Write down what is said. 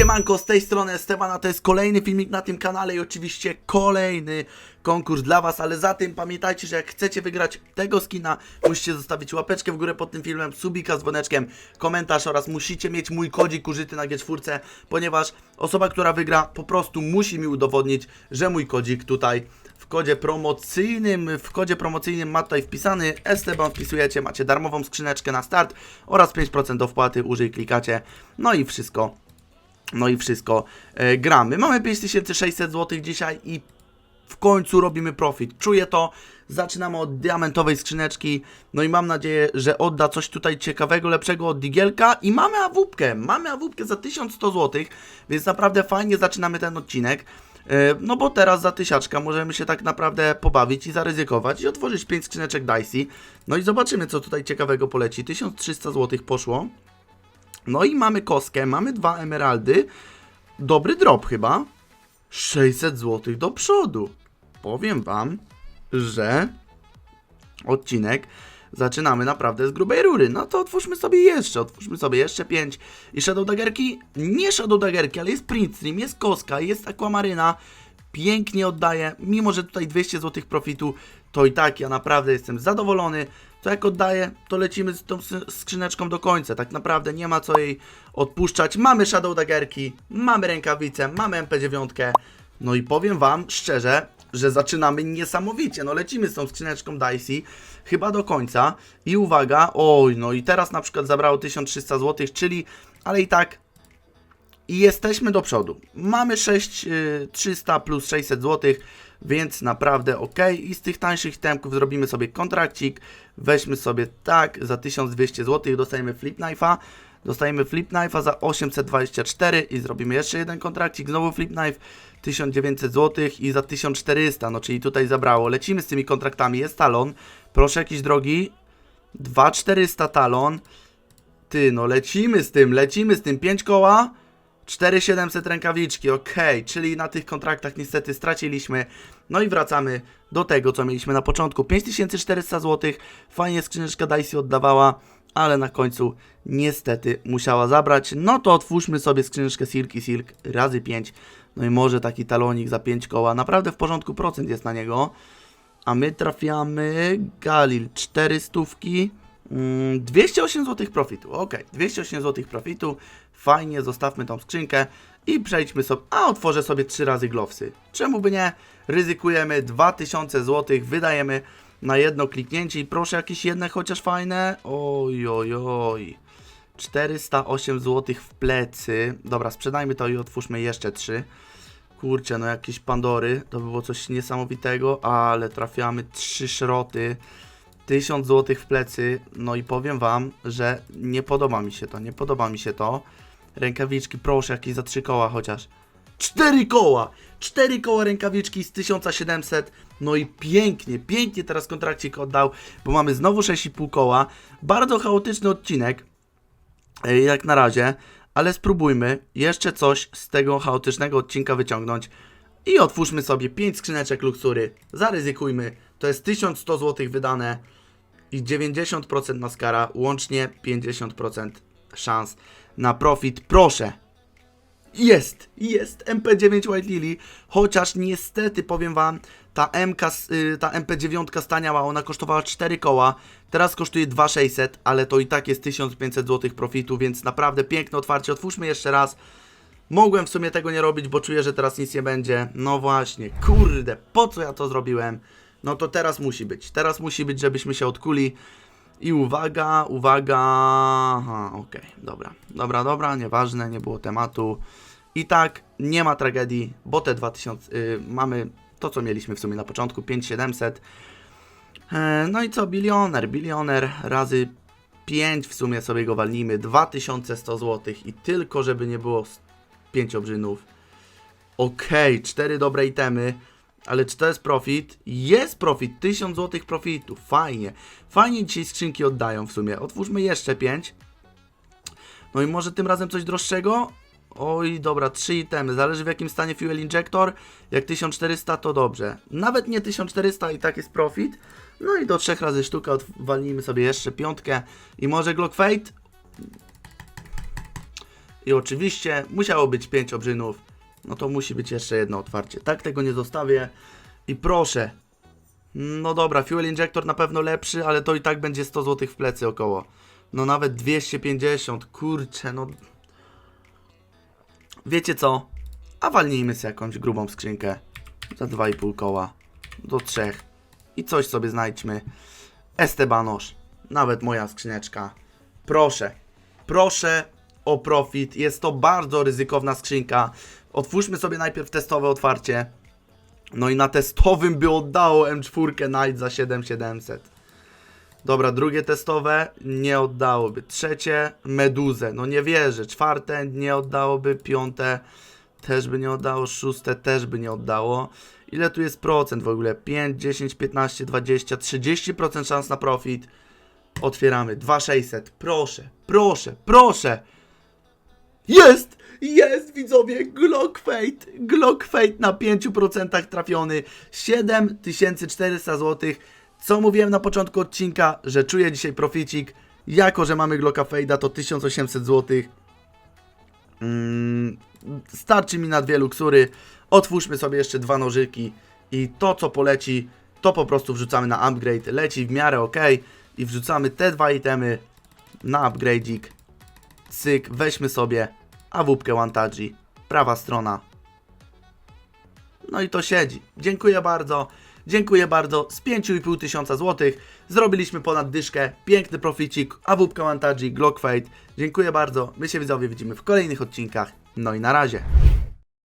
Siemanko, z tej strony Esteban, a to jest kolejny filmik na tym kanale i oczywiście kolejny konkurs dla Was, ale za tym pamiętajcie, że jak chcecie wygrać tego skina, musicie zostawić łapeczkę w górę pod tym filmem, subika z dzwoneczkiem, komentarz oraz musicie mieć mój kodzik użyty na G4, ponieważ osoba, która wygra, po prostu musi mi udowodnić, że mój kodzik tutaj w kodzie promocyjnym, w kodzie promocyjnym ma tutaj wpisany Esteban, wpisujecie, macie darmową skrzyneczkę na start oraz 5% do wpłaty, użyj, klikacie, no i wszystko no i wszystko e, gramy. Mamy 5600 zł dzisiaj i w końcu robimy profit. Czuję to. Zaczynamy od diamentowej skrzyneczki. No i mam nadzieję, że odda coś tutaj ciekawego, lepszego od Digielka. I mamy awupkę. Mamy awupkę za 1100 zł, więc naprawdę fajnie zaczynamy ten odcinek. E, No bo teraz za tysiaczka możemy się tak naprawdę pobawić i zaryzykować i otworzyć 5 skrzyneczek Dicey. No i zobaczymy, co tutaj ciekawego poleci. 1300 zł poszło. No i mamy kostkę, mamy dwa emeraldy. Dobry drop chyba. 600 zł do przodu. Powiem wam, że odcinek zaczynamy naprawdę z grubej rury. No to otwórzmy sobie jeszcze, otwórzmy sobie jeszcze 5. I Shadow Daggerki? Nie Shadow Daggerki, ale jest Print Stream, jest Koska, jest Aquamaryna. Pięknie oddaje, mimo że tutaj 200 zł profitu, to i tak ja naprawdę jestem zadowolony. To jak oddaję, to lecimy z tą skrzyneczką do końca. Tak naprawdę nie ma co jej odpuszczać. Mamy Shadow Daggerki, mamy rękawice, mamy MP9. No i powiem wam szczerze, że zaczynamy niesamowicie. No lecimy z tą skrzyneczką Dicey chyba do końca. I uwaga, oj, no i teraz na przykład zabrało 1300 zł, czyli, ale i tak i jesteśmy do przodu. Mamy 6300 plus 600 zł, więc naprawdę ok. I z tych tańszych temków zrobimy sobie kontrakcik. Weźmy sobie tak za 1200 zł, dostajemy flip knife'a. Dostajemy flip knife'a za 824 i zrobimy jeszcze jeden kontrakcik, znowu flip knife 1900 zł i za 1400, no czyli tutaj zabrało. Lecimy z tymi kontraktami, jest talon. Proszę jakiś drogi. 2400 talon. Ty, no lecimy z tym, lecimy z tym. 5 koła. 4700 rękawiczki, ok, czyli na tych kontraktach niestety straciliśmy. No i wracamy do tego, co mieliśmy na początku. 5400 zł, fajnie skrzyneczka Dicey oddawała, ale na końcu niestety musiała zabrać. No to otwórzmy sobie skrzyneczkę Silk i Silk razy 5. No i może taki talonik za 5 koła, naprawdę w porządku procent jest na niego. A my trafiamy Galil 400. Mm, 208 zł profitu. Ok, 208 zł profitu. Fajnie, zostawmy tą skrzynkę i przejdźmy sobie. A otworzę sobie 3 razy glowsy. Czemu by nie? Ryzykujemy 2000 zł, wydajemy na jedno kliknięcie i proszę jakieś jedne chociaż fajne. Oj, oj, oj. 408 zł w plecy. Dobra, sprzedajmy to i otwórzmy jeszcze 3. Kurczę, no jakieś Pandory, to by było coś niesamowitego, ale trafiamy trzy szroty, 1000 zł w plecy, no i powiem wam, że nie podoba mi się to, nie podoba mi się to. Rękawiczki, proszę, jakieś za trzy koła chociaż. Cztery koła! Cztery koła rękawiczki z 1700, no i pięknie, pięknie teraz kontrakcik oddał, bo mamy znowu 6,5 koła. Bardzo chaotyczny odcinek, e, jak na razie, ale spróbujmy jeszcze coś z tego chaotycznego odcinka wyciągnąć i otwórzmy sobie 5 skrzyneczek luksury. Zaryzykujmy, to jest 1100 zł wydane i 90% maskara, łącznie 50% szans na profit. Proszę, jest, jest MP9 White Lily, chociaż niestety powiem wam, ta, MK, y, ta MP9 staniała, ona kosztowała 4 koła, teraz kosztuje 2600, ale to i tak jest 1500 zł profitu, więc naprawdę piękne otwarcie. Otwórzmy jeszcze raz. Mogłem w sumie tego nie robić, bo czuję, że teraz nic nie będzie. No właśnie, kurde, po co ja to zrobiłem? No to teraz musi być, teraz musi być, żebyśmy się odkuli. I uwaga, uwaga. Aha, okej, dobra, dobra, dobra, nieważne, nie było tematu. I tak, nie ma tragedii, bo te 2000 y, mamy to, co mieliśmy w sumie na początku, 5700. E, no i co, bilioner, bilioner razy 5 w sumie sobie go walnijmy, 2100 zł i tylko, żeby nie było 5 obrzynów. Okej, 4 dobre itemy, ale czy to jest profit? Jest profit, 1000 zł profitu, fajnie. Fajnie dzisiaj skrzynki oddają w sumie. Otwórzmy jeszcze 5. No i może tym razem coś droższego? Oj, dobra, 3 itemy, zależy w jakim stanie fuel injector. Jak 1400 to dobrze. Nawet nie 1400 i tak jest profit. No i do 3 razy sztuka odwalnijmy sobie jeszcze piątkę. I może Glock Fate? i oczywiście musiało być 5 obrzynów. No to musi być jeszcze jedno otwarcie. Tak tego nie zostawię. I proszę. No dobra, fuel injector na pewno lepszy, ale to i tak będzie 100 zł w plecy około. No nawet 250, kurczę, no. Wiecie co? A walnijmy sobie jakąś grubą skrzynkę. Za 2,5 koła. Do 3. I coś sobie znajdźmy. Estebanosz. Nawet moja skrzyneczka. Proszę. Proszę o profit. Jest to bardzo ryzykowna skrzynka. Otwórzmy sobie najpierw testowe otwarcie. No i na testowym by oddało M4 Night za 7700. Dobra, drugie testowe nie oddałoby. Trzecie Meduzę. No nie wierzę. Czwarte nie oddałoby. Piąte też by nie oddało. Szóste też by nie oddało. Ile tu jest procent w ogóle? 5, 10, 15, 20, 30% szans na profit. Otwieramy. 2600. Proszę, proszę, proszę. Jest! Jest, widzowie! Glock Fate! Glock Fate na 5% trafiony. 7400 zł. Co mówiłem na początku odcinka, że czuję dzisiaj proficik. Jako, że mamy Glocka Fade'a, to 1800 zł. Mm, starczy mi na dwie luksury. Otwórzmy sobie jeszcze dwa nożyki i to co poleci, to po prostu wrzucamy na upgrade. Leci w miarę ok i wrzucamy te dwa itemy na upgrade'ik. Cyk, weźmy sobie AWP Wantaji, prawa strona. No i to siedzi. Dziękuję bardzo. Dziękuję bardzo. Z 5,5 tysiąca złotych zrobiliśmy ponad dyszkę. Piękny proficik. AWP Wantaji, Glock Fate. Dziękuję bardzo. My się widzowie widzimy w kolejnych odcinkach. No i na razie.